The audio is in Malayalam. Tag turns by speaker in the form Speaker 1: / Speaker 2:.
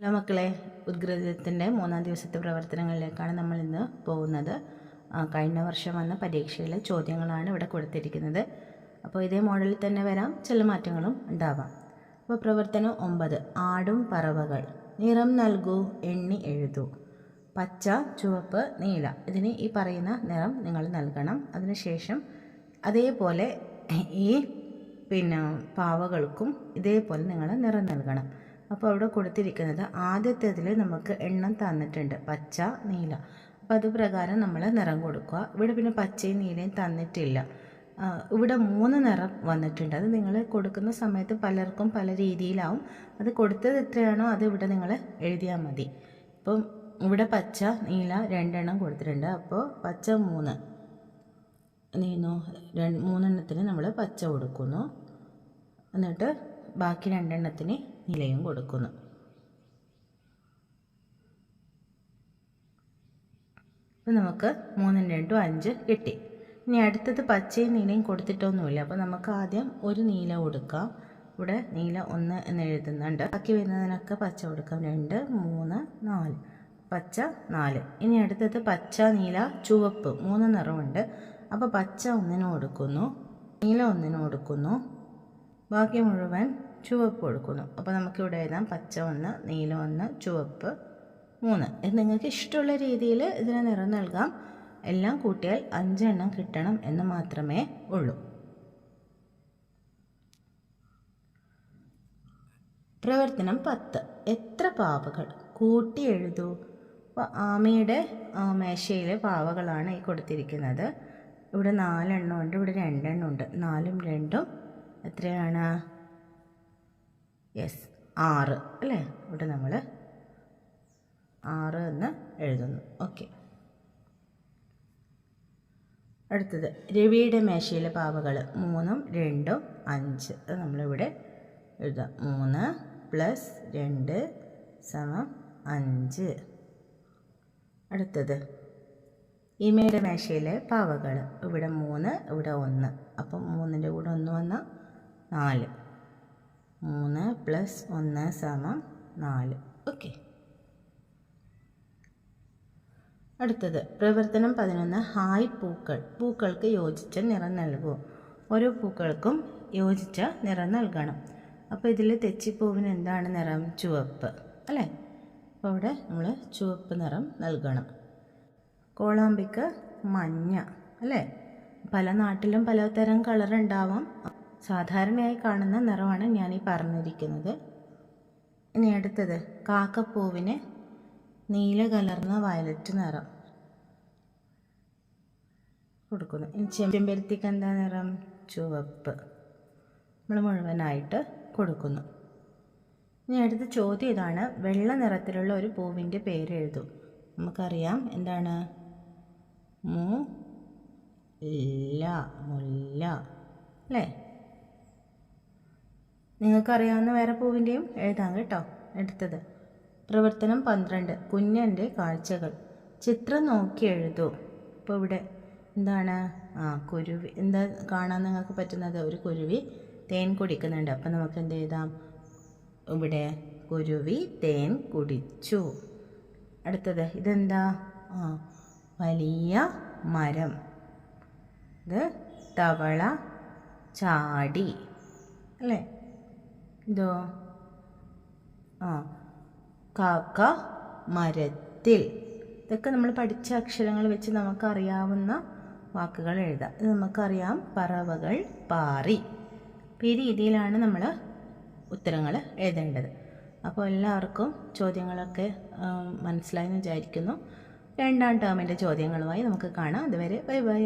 Speaker 1: ഹലോ മക്കളെ ഉദ്ഗ്രഥത്തിന്റെ മൂന്നാം ദിവസത്തെ പ്രവർത്തനങ്ങളിലേക്കാണ് നമ്മൾ ഇന്ന് പോകുന്നത് കഴിഞ്ഞ വർഷം വന്ന പരീക്ഷയിലെ ചോദ്യങ്ങളാണ് ഇവിടെ കൊടുത്തിരിക്കുന്നത്. അപ്പോൾ ഇതേ മോഡലിൽ തന്നെ വരാം. ചില മാറ്റങ്ങളും ഉണ്ടാവാം. അപ്പോൾ പ്രവർത്തനം ഒമ്പത്. ആടും പറവകൾ. നിറം നൽകൂ എണ്ണി എഴുതൂ. പച്ച ചുവപ്പ് നീല. ഇതിന് ഈ പറയുന്ന നിറം നിങ്ങൾ നൽകണം. അതിനുശേഷം അതേപോലെ ഈ പിന്നെ പാവകൾക്കും ഇതേപോലെ നിങ്ങൾ നിറം നൽകണം. അപ്പോൾ അവിടെ കൊടുത്തിരിക്കുന്നത് ആദ്യത്തേതിൽ നമുക്ക് എണ്ണം തന്നിട്ടുണ്ട് പച്ച നീല. അപ്പോൾ അത് പ്രകാരം നമ്മൾ നിറം കൊടുക്കുക. ഇവിടെ പിന്നെ പച്ചയും നീലയും തന്നിട്ടില്ല. ഇവിടെ മൂന്ന് നിറം വന്നിട്ടുണ്ട്. അത് നിങ്ങൾ കൊടുക്കുന്ന സമയത്ത് പലർക്കും പല രീതിയിലാവും. അത് കൊടുത്തത് എത്രയാണോ അത് ഇവിടെ നിങ്ങൾ എഴുതിയാൽ മതി. ഇപ്പം ഇവിടെ പച്ച നീല രണ്ടെണ്ണം കൊടുത്തിട്ടുണ്ട്. അപ്പോൾ പച്ച മൂന്ന്. നീന്നു മൂന്നെണ്ണത്തിന് നമ്മൾ പച്ച കൊടുക്കുന്നു. എന്നിട്ട് ബാക്കി രണ്ടെണ്ണത്തിന് നിലയും കൊടുക്കുന്നു. അപ്പോൾ നമുക്ക് മൂന്നും രണ്ടും അഞ്ച് കിട്ടി. ഇനി അടുത്തത് പച്ചയും നീലയും കൊടുത്തിട്ടൊന്നുമില്ല. അപ്പോൾ നമുക്ക് ആദ്യം ഒരു നീല കൊടുക്കാം. ഇവിടെ നീല ഒന്ന് എന്ന് എഴുതുന്നുണ്ട്. ബാക്കി വരുന്നതിനൊക്കെ പച്ച കൊടുക്കാം. രണ്ട് മൂന്ന് നാല്. പച്ച നാല്. ഇനി അടുത്തത് പച്ച നീല ചുവപ്പ് മൂന്ന് നിറമുണ്ട്. അപ്പോൾ പച്ച ഒന്നിന് കൊടുക്കുന്നു. നീല ഒന്നിന് കൊടുക്കുന്നു. ബാക്കി മുഴുവൻ ചുവപ്പ് കൊടുക്കുന്നു അപ്പോൾ നമുക്കിവിടെ എഴുതാം. പച്ച ഒന്ന് നീല ഒന്ന് ചുവപ്പ് മൂന്ന്. ഇത് നിങ്ങൾക്ക് ഇഷ്ടമുള്ള രീതിയിൽ ഇതിന് നിറം നൽകാം. എല്ലാം കൂട്ടിയാൽ അഞ്ചെണ്ണം കിട്ടണം എന്ന് മാത്രമേ ഉള്ളൂ. പ്രവർത്തനം പത്ത്. എത്ര പാവകൾ? കൂട്ടി എഴുതൂ. ആമയുടെ മേശയിലെ പാവകളാണ് ഈ കൊടുത്തിരിക്കുന്നത്. ഇവിടെ നാലെണ്ണം ഉണ്ട് ഇവിടെ രണ്ടെണ്ണം ഉണ്ട്. നാലും രണ്ടും എത്രയാണ്? യെസ് ആറ് അല്ലേ? ഇവിടെ നമ്മൾ ആറ് എന്ന് എഴുതുന്നു. ഓക്കെ. അടുത്തത് രവിയുടെ മേശയിലെ പാവകൾ മൂന്നും രണ്ടും അഞ്ച്. അത് നമ്മളിവിടെ എഴുതാം. മൂന്ന് പ്ലസ് രണ്ട് സമം അഞ്ച്. അടുത്തത് ഇമയുടെ മേശയിലെ പാവകൾ ഇവിടെ മൂന്ന് ഇവിടെ ഒന്ന്. അപ്പം മൂന്നിന്റെ കൂടെ ഒന്ന് വന്നാൽ നാല്. മൂന്ന് പ്ലസ് ഒന്ന് സമം നാല്. ഓക്കെ. അടുത്തത് പ്രവർത്തനം പതിനൊന്ന് ഹായ് പൂക്കൾ. പൂക്കൾക്ക് യോജിച്ച നിറം നൽകൂ. ഓരോ പൂക്കൾക്കും യോജിച്ച നിറം നൽകണം. അപ്പോൾ ഇതിൽ തെച്ചിപ്പൂവിന് എന്താണ് നിറം? ചുവപ്പ്. അല്ലേ? അപ്പോൾ അവിടെ നമ്മൾ ചുവപ്പ് നിറം നൽകണം. കോളാമ്പിക്ക് മഞ്ഞ. അല്ലേ? പല നാട്ടിലും പലതരം കളർ ഉണ്ടാവാം സാധാരണയായി കാണുന്ന നിറമാണ് ഞാൻ ഈ പറഞ്ഞിരിക്കുന്നത്. ഇനി അടുത്തത് കാക്കപ്പൂവിന് നീല കലർന്ന വയലറ്റ് നിറം. കൊടുക്കുന്നു. ചെമ്പരത്തിക്ക് എന്താ നിറം? ചുവപ്പ്. നമ്മൾ മുഴുവനായിട്ട് കൊടുക്കുന്നു. ഇനി അടുത്ത ചോദ്യം ഇതാണ്. വെള്ള നിറത്തിലുള്ള ഒരു പൂവിന്റെ പേര് എഴുതും. നമുക്കറിയാം എന്താണ്? മു ഇല്ല മുല്ല അല്ലേ? നിങ്ങൾക്കറിയാവുന്ന വേറെ പൂവിന്റെയും എഴുതാം കേട്ടോ. എടുത്തത് പ്രവർത്തനം പന്ത്രണ്ട്. കുഞ്ഞന്റെ കാഴ്ചകൾ. ചിത്രം നോക്കി എഴുതൂ. ഇപ്പോൾ ഇവിടെ എന്താണ്? ആ കുരുവി. എന്താ കാണാൻ നിങ്ങൾക്ക് പറ്റുന്നത്? ഒരു കുരുവി തേൻ കുടിക്കുന്നുണ്ട്. അപ്പം നമുക്ക് എന്ത് ചെയ്താം ഇവിടെ കുരുവി തേൻ കുടിച്ചു. അടുത്തത്. ഇതെന്താ? ആ വലിയ മരം. ഇത് തവള ചാടി. അല്ലേ? ഇതോ? ആ കാക്ക മരത്തിൽ. ഇതൊക്കെ നമ്മൾ പഠിച്ച അക്ഷരങ്ങൾ വെച്ച് നമുക്കറിയാവുന്ന വാക്കുകൾ എഴുതാം. ഇത് നമുക്കറിയാം പറവകൾ പാറി. അപ്പോൾ ഈ രീതിയിലാണ് നമ്മൾ ഉത്തരങ്ങൾ എഴുതേണ്ടത്. അപ്പോൾ എല്ലാവർക്കും ചോദ്യങ്ങളൊക്കെ മനസ്സിലായെന്ന് വിചാരിക്കുന്നു. രണ്ടാം ടേമിന്റെ ചോദ്യങ്ങളുമായി നമുക്ക് കാണാം. അതുവരെ ബൈ ബൈ.